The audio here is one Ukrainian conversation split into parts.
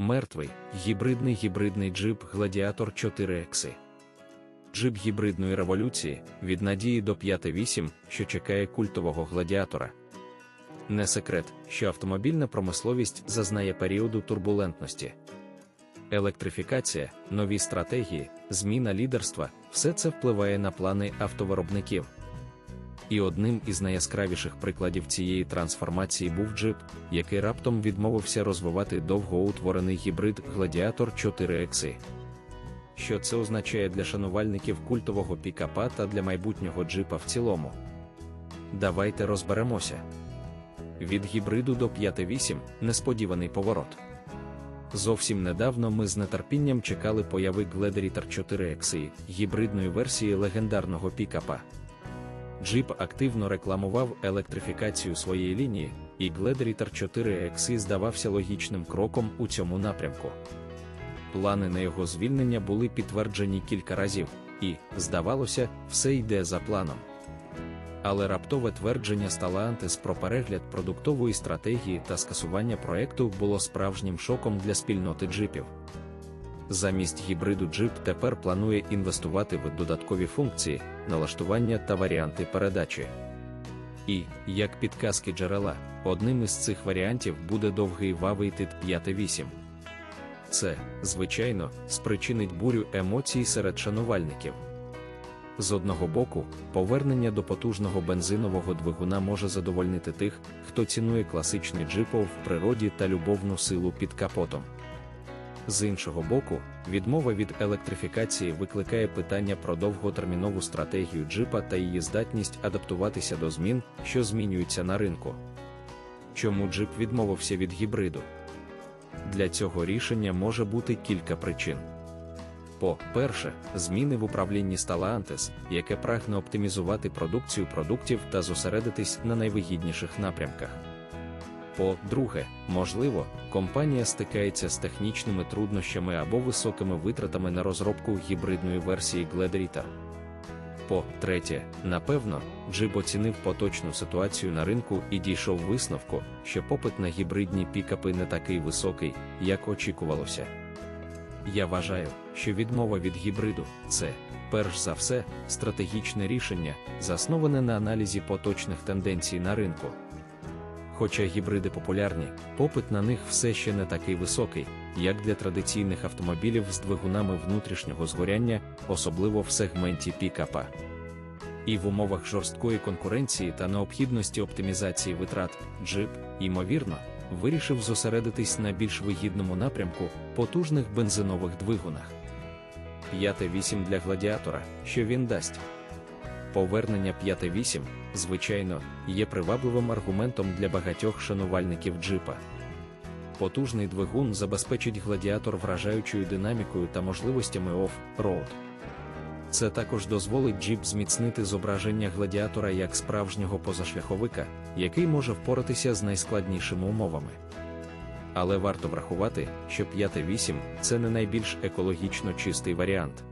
Мертвий, гібридний гібридний джип Гладіатор 4 екси. Джип гібридної революції від надії до 5.8, що чекає культового гладіатора. Не секрет, що автомобільна промисловість зазнає періоду турбулентності. Електрифікація, нові стратегії, зміна лідерства все це впливає на плани автовиробників. І одним із найяскравіших прикладів цієї трансформації був джип, який раптом відмовився розвивати довгоутворений гібрид Гладіатор 4 екси. Що це означає для шанувальників культового пікапа та для майбутнього джипа в цілому? Давайте розберемося. Від гібриду до 5.8 несподіваний поворот. Зовсім недавно ми з нетерпінням чекали появи Gladiator 4 XE, гібридної версії легендарного пікапа. Джип активно рекламував електрифікацію своєї лінії, і Gladiator 4 XE здавався логічним кроком у цьому напрямку. Плани на його звільнення були підтверджені кілька разів, і, здавалося, все йде за планом. Але раптове твердження Stellantis про перегляд продуктової стратегії та скасування проекту було справжнім шоком для спільноти джипів. Замість гібриду джип тепер планує інвестувати в додаткові функції, налаштування та варіанти передачі. І, як підказки джерела, одним із цих варіантів буде довгий вавий тит 5.8. Це, звичайно, спричинить бурю емоцій серед шанувальників. З одного боку, повернення до потужного бензинового двигуна може задовольнити тих, хто цінує класичний джипов в природі та любовну силу під капотом. З іншого боку, відмова від електрифікації викликає питання про довготермінову стратегію джипа та її здатність адаптуватися до змін, що змінюються на ринку. Чому джип відмовився від гібриду? Для цього рішення може бути кілька причин. По-перше, зміни в управлінні Stellantis, яке прагне оптимізувати продукцію продуктів та зосередитись на найвигідніших напрямках. По-друге, можливо, компанія стикається з технічними труднощами або високими витратами на розробку гібридної версії Gladiator. По-третє, напевно, Джиб оцінив поточну ситуацію на ринку і дійшов висновку, що попит на гібридні пікапи не такий високий, як очікувалося. Я вважаю, що відмова від гібриду це, перш за все, стратегічне рішення, засноване на аналізі поточних тенденцій на ринку. Хоча гібриди популярні, попит на них все ще не такий високий, як для традиційних автомобілів з двигунами внутрішнього згоряння, особливо в сегменті пікапа. І в умовах жорсткої конкуренції та необхідності оптимізації витрат, джип, ймовірно, вирішив зосередитись на більш вигідному напрямку потужних бензинових двигунах. 5.8 для гладіатора, що він дасть. Повернення 5.8, звичайно, є привабливим аргументом для багатьох шанувальників джипа. Потужний двигун забезпечить гладіатор вражаючою динамікою та можливостями оф-роуд. Це також дозволить джіп зміцнити зображення гладіатора як справжнього позашляховика, який може впоратися з найскладнішими умовами. Але варто врахувати, що 5.8 це не найбільш екологічно чистий варіант.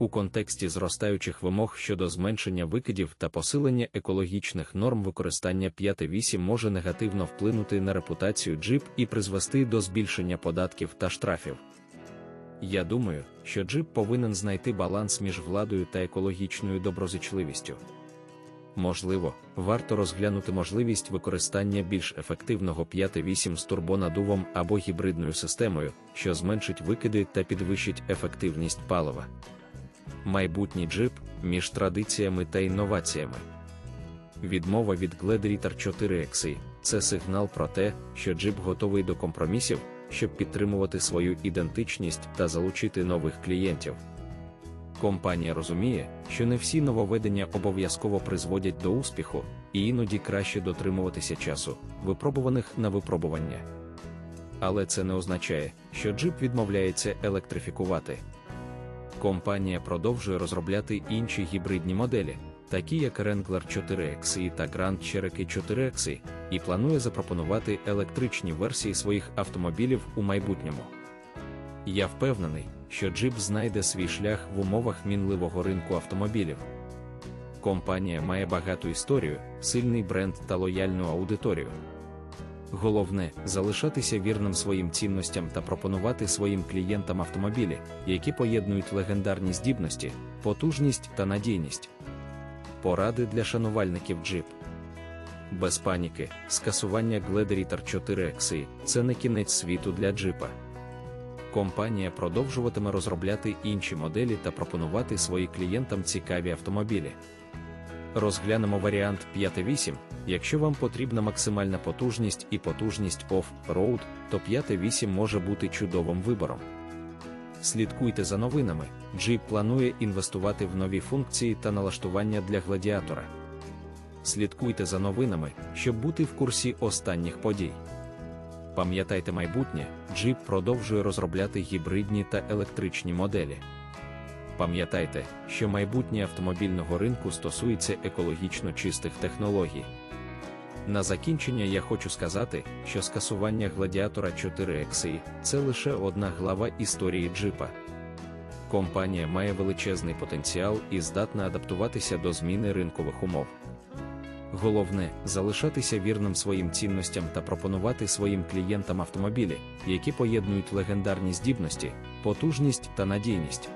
У контексті зростаючих вимог щодо зменшення викидів та посилення екологічних норм використання 5.8 може негативно вплинути на репутацію джип і призвести до збільшення податків та штрафів. Я думаю, що джип повинен знайти баланс між владою та екологічною доброзичливістю. Можливо, варто розглянути можливість використання більш ефективного 5.8 з турбонадувом або гібридною системою, що зменшить викиди та підвищить ефективність палива. Майбутній джип між традиціями та інноваціями. Відмова від Gladiator 4 XE – це сигнал про те, що джип готовий до компромісів, щоб підтримувати свою ідентичність та залучити нових клієнтів. Компанія розуміє, що не всі нововведення обов'язково призводять до успіху, і іноді краще дотримуватися часу, випробуваних на випробування. Але це не означає, що джип відмовляється електрифікувати. Компанія продовжує розробляти інші гібридні моделі, такі як Wrangler 4 XE та Grand Cherokee 4 XE, і планує запропонувати електричні версії своїх автомобілів у майбутньому. Я впевнений, що джип знайде свій шлях в умовах мінливого ринку автомобілів. Компанія має багату історію, сильний бренд та лояльну аудиторію. Головне залишатися вірним своїм цінностям та пропонувати своїм клієнтам автомобілі, які поєднують легендарні здібності, потужність та надійність. Поради для шанувальників Jeep. Без паніки, скасування Gladiator 4 XI – це не кінець світу для джипа. Компанія продовжуватиме розробляти інші моделі та пропонувати своїм клієнтам цікаві автомобілі. Розглянемо варіант 5.8. Якщо вам потрібна максимальна потужність і потужність off-road, то 5.8 може бути чудовим вибором. Слідкуйте за новинами. Jeep планує інвестувати в нові функції та налаштування для гладіатора. Слідкуйте за новинами, щоб бути в курсі останніх подій. Пам'ятайте майбутнє, Jeep продовжує розробляти гібридні та електричні моделі. Пам'ятайте, що майбутнє автомобільного ринку стосується екологічно чистих технологій. На закінчення я хочу сказати, що скасування гладіатора 4 XI – це лише одна глава історії джипа. Компанія має величезний потенціал і здатна адаптуватися до зміни ринкових умов. Головне залишатися вірним своїм цінностям та пропонувати своїм клієнтам автомобілі, які поєднують легендарні здібності, потужність та надійність.